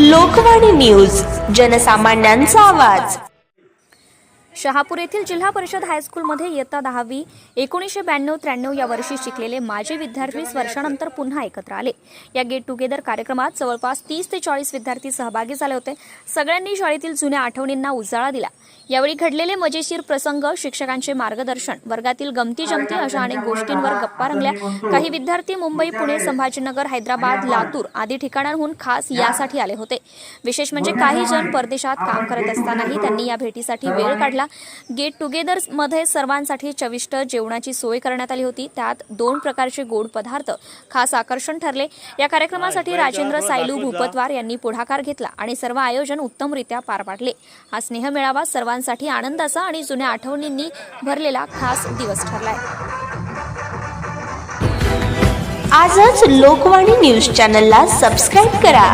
Lokvani news जनसामान्यांचा आवाज. शहापूर येथील जिल्हा परिषद हायस्कूलमध्ये इयत्ता दहावी एकोणीसशे ब्याण्णव त्र्याण्णव या वर्षी शिकलेले माजी विद्यार्थी वीस वर्षानंतर पुन्हा एकत्र आले. या गेट टुगेदर कार्यक्रमात जवळपास तीस ते चाळीस विद्यार्थी सहभागी झाले होते. सगळ्यांनी शाळेतील जुन्या आठवणींना उजाळा दिला. यावेळी घडलेले मजेशीर प्रसंग शिक्षकांचे मार्गदर्शन वर्गातील गमती जमती अशा अनेक गोष्टींवर गप्पा रंगल्या. काही विद्यार्थी मुंबई पुणे संभाजीनगर हैदराबाद लातूर आदी ठिकाणांहून खास यासाठी आले होते. विशेष म्हणजे काही जण परदेशात काम करत असतानाही त्यांनी या भेटीसाठी वेळ काढला. गेट टुगेदरमध्ये सर्वांसाठी चविष्ट जेवणाची सोय करण्यात आली होती. त्यात दोन प्रकारचे गोड पदार्थ खास आकर्षण ठरले. या कार्यक्रमासाठी राजेंद्र सायलू भूपतवार यांनी पुढाकार घेतला आणि सर्व आयोजन उत्तमरित्या पार पाडले. हा स्नेह मेळावा सर्वांसाठी आनंदाचा आणि जुन्या आठवणींनी भरलेला खास दिवस ठरलाय. आजच लोकवाणी न्यूज चॅनलला सबस्क्राईब करा.